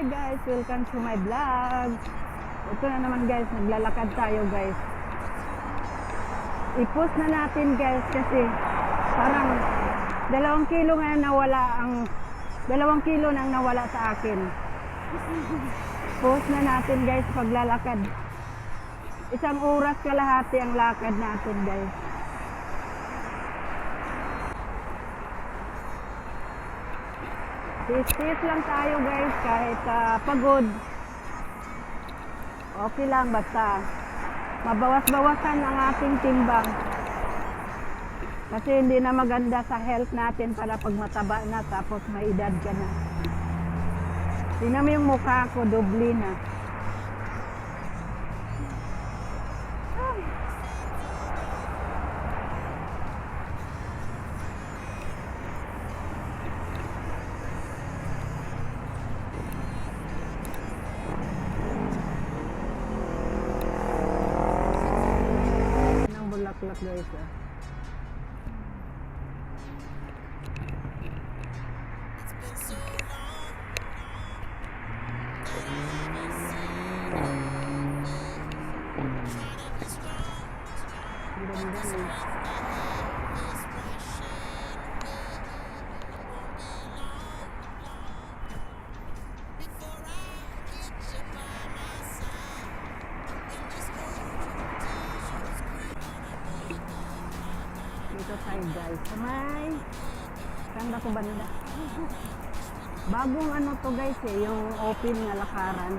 guys, welcome to my vlog. Ito na naman guys, naglalakad tayo guys. I-post na natin guys kasi parang dalawang kilo nga nawala ang dalawang kilo nang nawala sa akin. Post na natin guys paglalakad. Isang oras kalahati ang lakad natin guys. Tis-tis lang tayo guys kahit ah, pagod. Okay lang basta mabawas-bawasan ang ating timbang. Kasi hindi na maganda sa health natin para pag mataba na tapos may edad ka na. Tingnan mo yung mukha ko, doble na. Ng bulaklak guys ah. Bagong ano to guys eh, yung open na lakaran.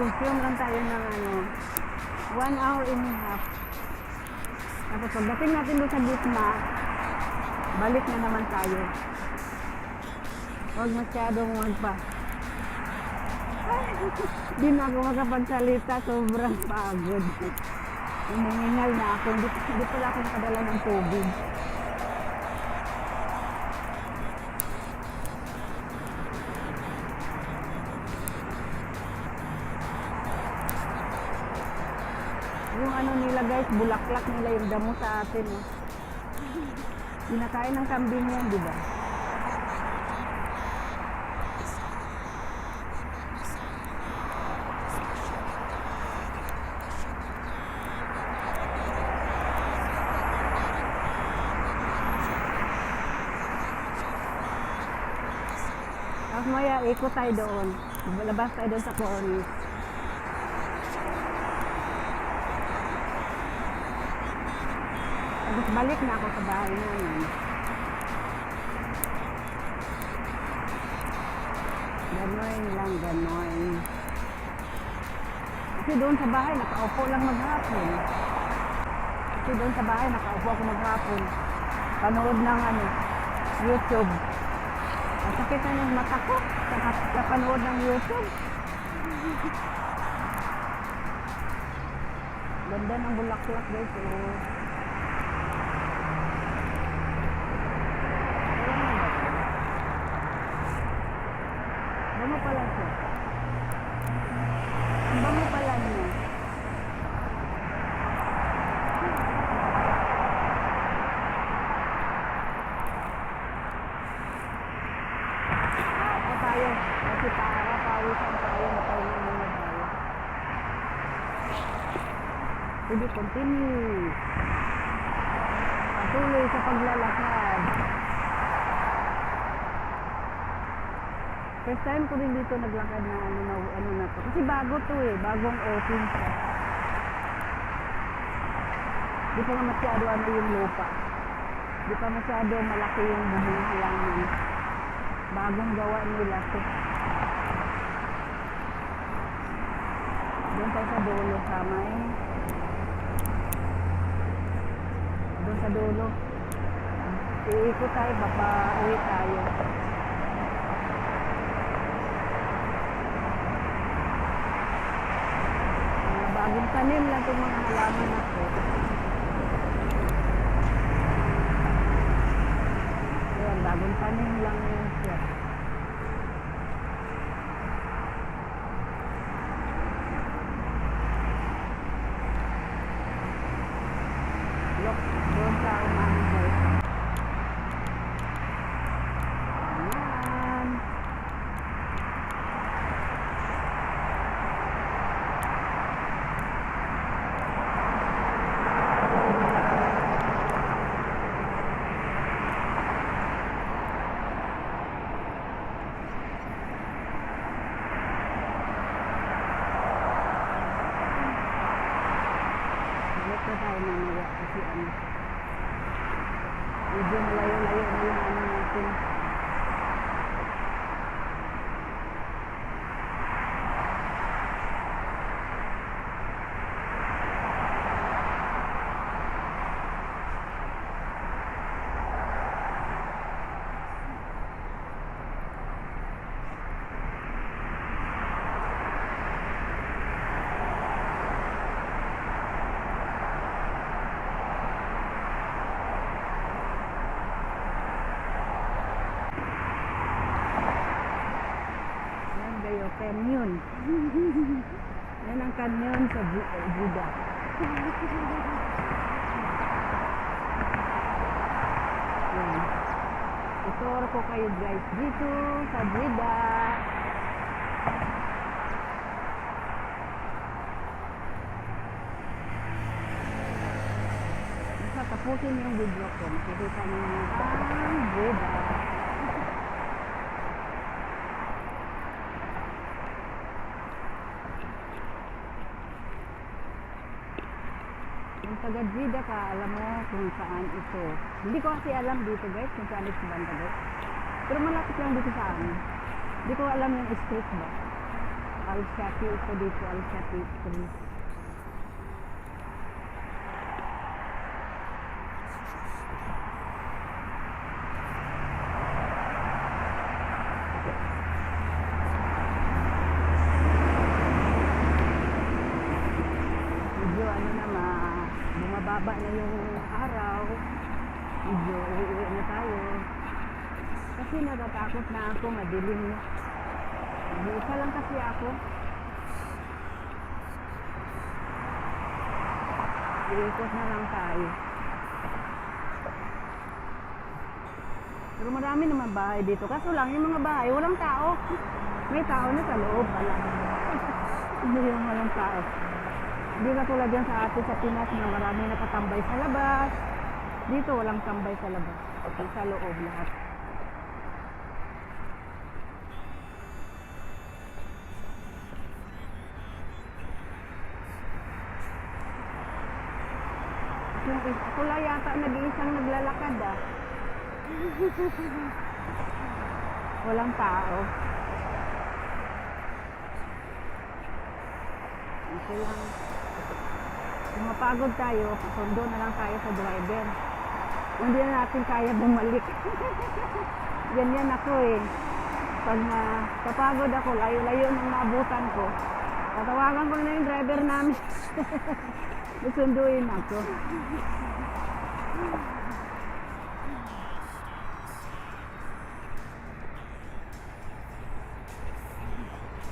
Consume lang tayo ng ano, one hour and a half. Tapos pagdating natin doon sa gitna, balik na naman tayo. Huwag masyadong magpa. Di na ako makapagsalita, sobrang pagod. Hinihingal na ako, hindi, hindi pala ako nakadala ng tubig. Bulaklak nila yung damo sa atin. Oh. Kinakain ng kambing yan, di ba? Tapos maya, ikot tayo doon. Labas tayo doon sa Coris. Balik na ako sa bahay namin. Gano'n lang, gano'n. Kasi doon sa bahay, nakaupo lang maghapon. Kasi doon sa bahay, nakaupo ako maghapon. Panood ng ano, YouTube. Ang sakit na yung mata ko sa, sa panood ng YouTube. Ganda ng bulaklak guys. Oh. Bango pala siya. Ang bango pala niya. Ako tayo. Kasi para pawisan tayo. Matayin muna tayo. Sige, continue. Patuloy sa paglalakad. First time ko rin dito naglakad na ano na, ano na to. Kasi bago to eh, bagong open siya. Di pa masyado ano yung lupa. Di pa masyado malaki yung buong halaman. Bagong gawa nila to. Doon tayo sa dulo sa may doon sa dulo. Iikot tayo, baka uwi tayo. Mga bagong tanim lang itong mga halaman na to. Ayan, bagong tanim lang yun siya. Look, doon sa umahan guys. Ayan. Dito tayo mamaya kasi ano. Medyo malayo-layo na yung ano natin. Yan kayo, canyon. Yan ang canyon sa Bu- eh, Buda. Yan. Ituro ko kayo guys dito sa Buda. Basta tapusin yung video ko. Makikita niyo ang Buda. Kung taga Jeddah ka, alam mo kung saan ito. Hindi ko kasi alam dito guys, kung saan ito banda guys. Pero malapit lang dito sa amin. Hindi ko alam yung street ba. Al-Shati ito dito, Al-Shati Street. ano na ma, bumababa na yung araw. Medyo uuwi na tayo. Kasi natatakot na ako madilim. Na isa lang kasi ako. Iikot na lang tayo. Pero marami naman bahay dito. Kaso lang yung mga bahay walang tao. May tao na sa loob pala. Hindi yung walang tao hindi na tulad yan sa atin sa Pinas na marami nakatambay sa labas. Dito walang tambay sa labas. Sa loob lahat. Ako lang yata nag-iisang naglalakad ah. Walang tao. Okay lang. Kung mapagod tayo, sundo na lang tayo sa driver. Hindi na natin kaya bumalik. Ganyan ako eh. Pag na, kapagod ako, layo-layo nang naabutan ko, tatawagan ko na yung driver namin. Susunduin ako.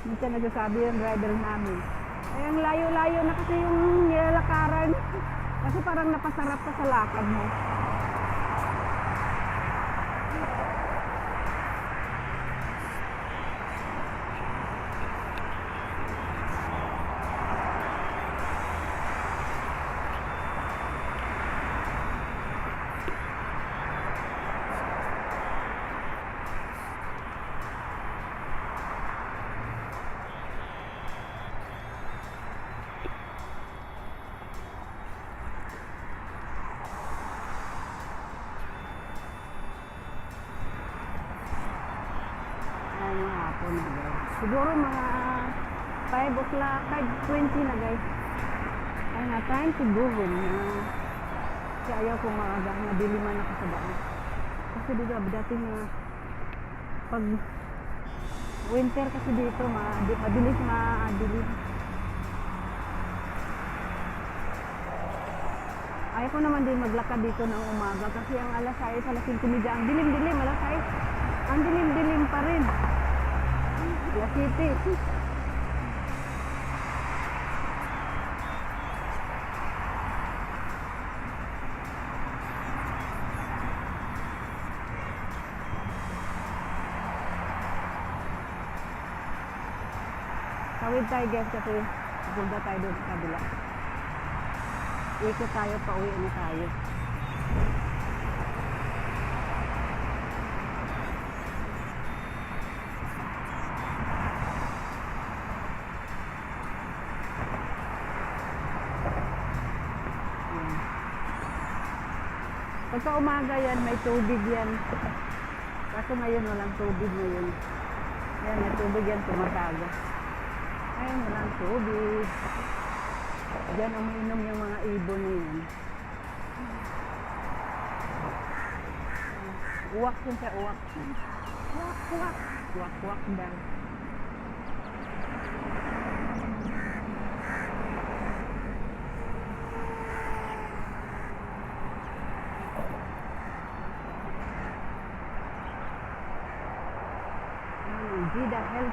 Minsan nagsasabi yung driver namin, ay ang layo-layo na kasi yung nilalakaran. Kasi parang napasarap ka sa lakad mo. Ano hapon na guys. Siguro mga 5 o'clock, 5.20 na guys. Ay na, time to go home na. Kasi ayaw ko maaga, nadiliman ako sa daan. kasi dito, dating mga pag winter kasi dito, ma, di- mabilis madilim. Ayaw ko naman din maglakad dito ng umaga kasi ang alas 6, alas 5 media, ang dilim-dilim, alas 6, ang dilim-dilim pa rin. City. Tawid tayo guys kasi pupunta tayo doon sa kabila. Ikot tayo, pauwi na tayo. Ayan. Pagka umaga yan, may tubig yan. Kaso ngayon walang tubig ngayon. Yan, may tubig yan, tumatagas. Ayun, walang tubig. Diyan umiinom yung mga ibon na yan. Uwak yun siya, uwak. Uwak, uwak. Uwak, uwak daw.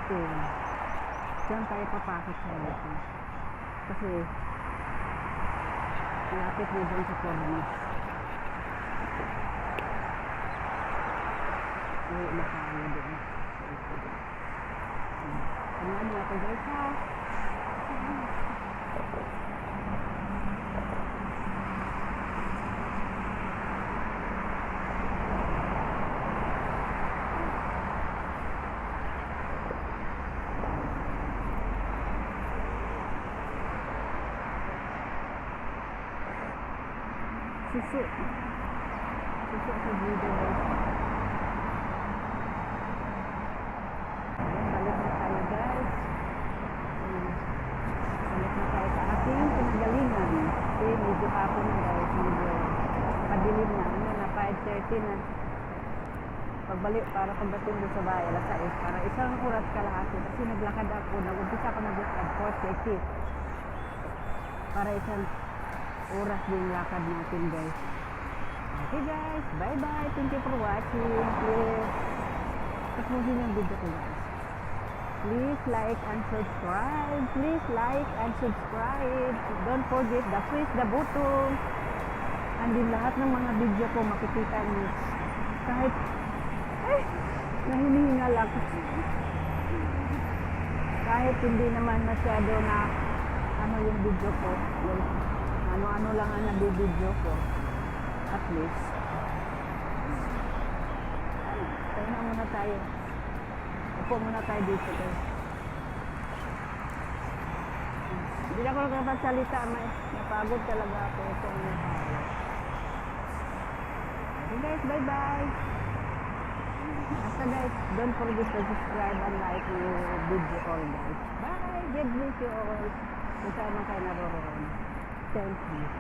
Healthy. Diyan tayo papasok sa Healthy. Kasi, lapit na doon sa Cornish. Uwi na tayo doon. Samahan niyo ako guys ha. Susu. Susu sa video guys. Balik na tayo guys. Balik na sa ating pinagalingan. Okay, medyo hapon na guys. Medyo madilim na. Ano na, 5.30 na. Pagbalik para pagdating doon sa bahay, alas 6. Para isang oras kalahati. Kasi naglakad ako. Nag-umpisa ako naglakad. 4.30. Para isang oras din lakad natin guys. Okay guys, bye bye. Thank you for watching. Please, tapusin yung video ko. Please like and subscribe. Please like and subscribe. Don't forget the press the button. Andin lahat ng mga video ko makikita niyo. Kahit, eh, nahinihingal ako. Kahit hindi naman masyado na ano yung video ko. Yung ano-ano lang ang nabibideo ko. At least. Tayo na muna tayo. Upo muna tayo dito guys. Hindi na ako nakapagsalita. Napagod talaga ako. Ito ang tayo. Okay guys, bye-bye. Basta guys, don't forget to subscribe and like yung video all guys. Bye! God bless you all. Kung saan man kayo naroroon. Thank you.